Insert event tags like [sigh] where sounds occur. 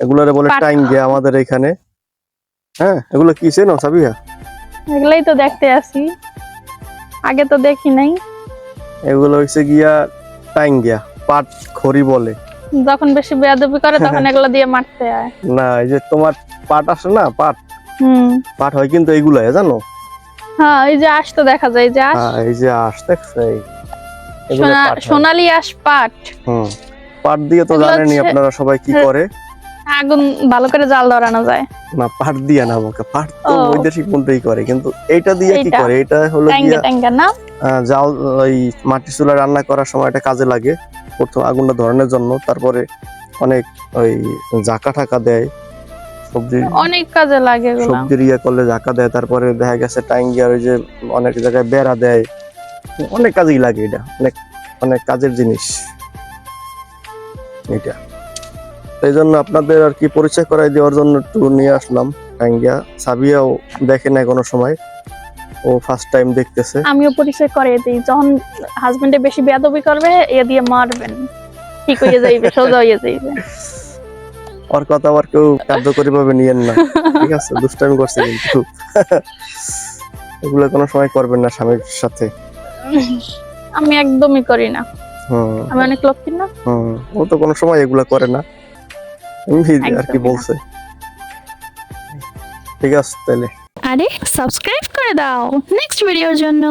এগুলারে বলে টাইঙ্গিয়া আমাদের এখানে। হ্যাঁ এগুলো কি চেনো সাবিয়া? এগুলাই তো দেখতে আসি। আগে তো দেখি নাই। এগুলো হচ্ছে গিয়া টাইঙ্গিয়া পাট খড়ি বলে। যখন বেশি বেয়াদবি করে [laughs] তখন এগুলো দিয়ে মারতে হয়। না এই যে তোমার পাট আসে না পাট? হুম। পাট হয় কিন্তু এইগুলাই জানো? হ্যাঁ এই যে আশ তো দেখা যায় যে আশ। হ্যাঁ এই যে আস দেখছ? সোনালি আশ পাট। হুম। পাট দিয়ে তো জানেনই আপনারা সবাই কি হ্যাঁ। করে। আগুন ভালো করে জাল ধরানো যায়। না পাট দিয়ে না আমাকে। পাট তো বৈদেশিক পন্থাই করে কিন্তু এইটা দিয়ে কি করে? এটা হলো না? জাল ওই মাটি চুলা রান্না করার সময় এটা কাজে লাগে। প্রথম আগুনটা ধরানোর জন্য তারপরে অনেক ওই জাকা টাকা দেয়। সবজি অনেক কাজে লাগে এগুলো। সবজির ইয়ে করলে জাকা দেয় তারপরে দেখা গেছে টাইঙ্গিয়ার ওই যে অনেক জায়গায় বেড়া দেয়। অনেক কাজেই লাগে এটা অনেক অনেক কাজের জিনিস। এটা এই জন্য আপনাদের আর কি পরিচয় করাই দেওয়ার জন্য একটু নিয়ে আসলাম টাইঙ্গিয়া সাবিয়াও দেখে নাই কোনো সময়। ও ফার্স্ট টাইম দেখতেছে। আমিও পরিচয় করে দিই। যখন হাজবেন্ডে বেশি বেয়াদবি করবে এ দিয়ে মারবেন। ঠিক হয়ে যাইবে সোজা হয়ে যাইবে। ওর কথা আবার কেউ কার্যকরী ভাবে নিয়েন না। ঠিক আছে দুষ্টামি করছে কিন্তু। এগুলো কোনো সময় করবেন না স্বামীর সাথে। আমি একদমই করি না। আমি অনেক লক্ষ্মী না। ও তো কোনো সময় এগুলা করে না। এমনি আর কি বলছে। ঠিক আছে তাহলে। আরে সাবস্ক্রাইব করে দাও। নেক্সট ভিডিওর জন্য।